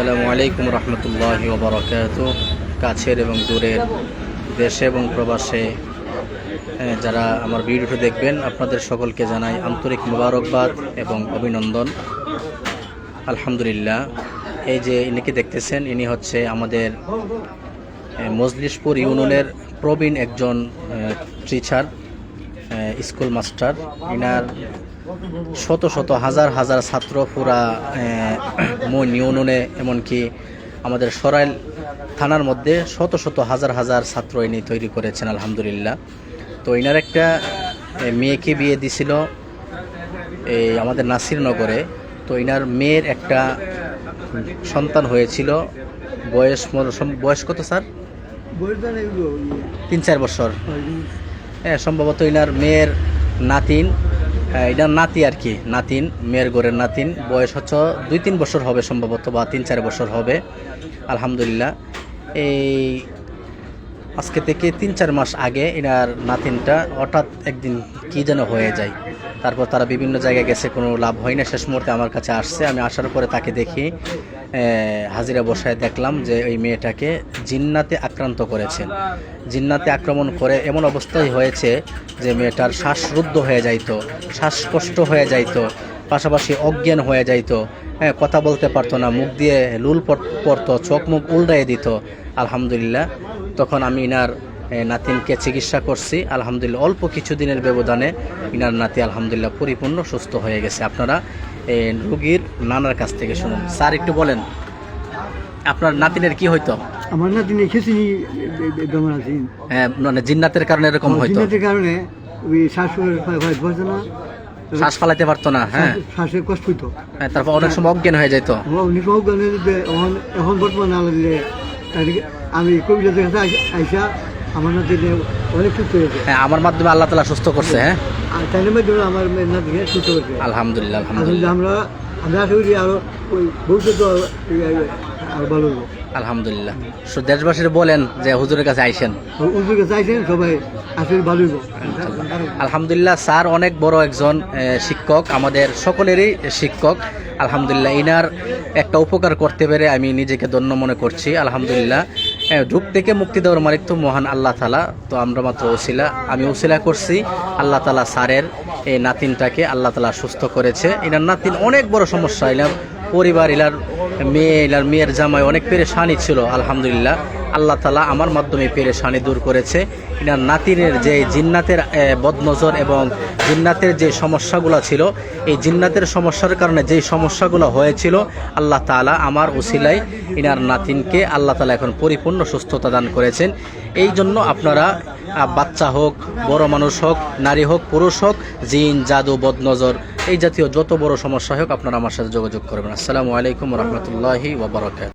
আসসালামু আলাইকুম রহমতুল্লাহ ওবরাকাত কাছের এবং দূরের দেশে এবং প্রবাসে যারা আমার ভিডিওটি দেখবেন, আপনাদের সকলকে জানাই আন্তরিক মুবারকবাদ এবং অভিনন্দন। আলহামদুলিল্লাহ, এই যে ইনিকে দেখতেছেন, ইনি হচ্ছে আমাদের মজলিশপুর ইউনিয়নের প্রবীণ একজন টিচার স্কুল মাস্টার। ইনার শত শত হাজার হাজার ছাত্র পুরা মন ইউনিয়নে এমনকি আমাদের সরাইল থানার মধ্যে শত শত হাজার হাজার ছাত্র ইনি তৈরি করেছেন আলহামদুলিল্লাহ। তো ইনার একটা মেয়েকে বিয়ে দিছিল এই আমাদের নাসিরনগরে। তো ইনার মেয়ের একটা সন্তান হয়েছিল বয়স বয়স কত স্যার? তিন চার বছর। সম্ভবত ইনার মেয়ের নাতিন। হ্যাঁ, এটার নাতি আর কি নাতিন মেয়ের গোরের নাতিন। বয়স হচ্ছে দুই তিন বছর হবে সম্ভবত বা তিন চার বছর হবে। আলহামদুলিল্লাহ। এই আজকে থেকে তিন চার মাস আগে এনার নাতিনটা হঠাৎ একদিন কী যেন হয়ে যায়। তারপর তারা বিভিন্ন জায়গায় গেছে, কোনো লাভ হয় না। শেষ মুহূর্তে আমার কাছে আসছে। আমি আসার পরে তাকে দেখি হাজিরা বসায় দেখলাম যে ওই মেয়েটাকে জিন্নাতে আক্রান্ত করেছেন জিন্নাতে আক্রমণ করে এমন অবস্থায় হয়েছে যে মেয়েটার শ্বাসরুদ্ধ হয়ে যাইতো, শ্বাসকষ্ট হয়ে যাইতো, পাশাপাশি অজ্ঞান হয়ে যাইতো। হ্যাঁ কথা বলতে পারতো না, মুখ দিয়ে লুল পড়তো চোখ মুখ উল্টাই দিত। আলহামদুলিল্লাহ, তখন আমি ইনার নাতিনকে চিকিৎসা করছি। আলহামদুলিল্লাহ অল্প কিছু দিনের ব্যবধানে ইনার নাতি আলহামদুলিল্লাহ পরিপূর্ণ সুস্থ হয়ে গেছে। আপনারা রুগীর নানার কাছ থেকে শুনুন। স্যার একটু বলেন আপনার নাতিনের কি হইতো? আমার না তিনি খেসিনি বেমার আছে। হ্যাঁ, মানে জিন্নাতের কারণে এরকম হইতো? কারণে ওই শ্বাস বসে না। শ্বাস ফালাইতে পারতো না হ্যাঁ। শ্বাসের কষ্ট হইতো। হ্যাঁ, তারপর অনেক সময় অজ্ঞান হয়ে যেত। গানে এখন এখন বর্তমানে আলাদা আমি কাছে আইসা- আইসা আমার অনেক সুস্থ হয়েছে। হ্যাঁ আমার মাধ্যমে আল্লাহ তালা সুস্থ করছে হ্যাঁ? আর তাই মাধ্যমে আমার সুস্থ আলহামদুলিল্লাহ আলহামদুলিল্লাহ আমরা আমরা আশা করি আরও ওই ভবিষ্যতে আরও ভালো আলহামদুলিল্লাহ। দেশবাসীর বলেন যে হুজুরের কাছে আইসেন। উদ্যোগ চাইছেন সবাই আসলে ভালো আলহামদুলিল্লাহ স্যার অনেক বড় একজন শিক্ষক আমাদের সকলেরই শিক্ষক। আলহামদুলিল্লাহ ইনার একটা উপকার করতে পেরে আমি নিজেকে ধন্য মনে করছি আলহামদুলিল্লাহ। এ, রূপ থেকে মুক্তি দেওয়ার মালিক তো মহান আল্লাহ তালা তো আমরা মাত্র ওসিলা আমি ওসিলা করছি। আল্লাহ তালা সারের এই নাতিনটাকে আল্লাহ তালা সুস্থ করেছে। এনার নাতিন অনেক বড় সমস্যা এলাম পরিবার এলার মেয়ে এলার মেয়ের জামাই অনেক পেরে পেরেশানি ছিল আলহামদুলিল্লাহ। আল্লাহ তালা আমার মাধ্যমে পেরেশানি দূর করেছে। ইনার নাতিনের যে জিন্নাতের বদনজর এবং জিন্নাতের যে সমস্যাগুলো ছিল, এই জিন্নাতের সমস্যার কারণে যেই সমস্যাগুলো হয়েছিল, আল্লাহ তালা আমার উসিলাই ইনার নাতিনকে আল্লাহ তালা এখন পরিপূর্ণ সুস্থতা দান করেছেন। এই জন্য আপনারা বাচ্চা হোক, বড় মানুষ হোক, নারী হোক, পুরুষ হোক, জিন, জাদু, বদনজর, এই জাতীয় যত বড় সমস্যা হোক আপনারা আমার সাথে যোগাযোগ করবেন। আসসালামু আলাইকুম রহমতুল্লাহি ওবরাকাত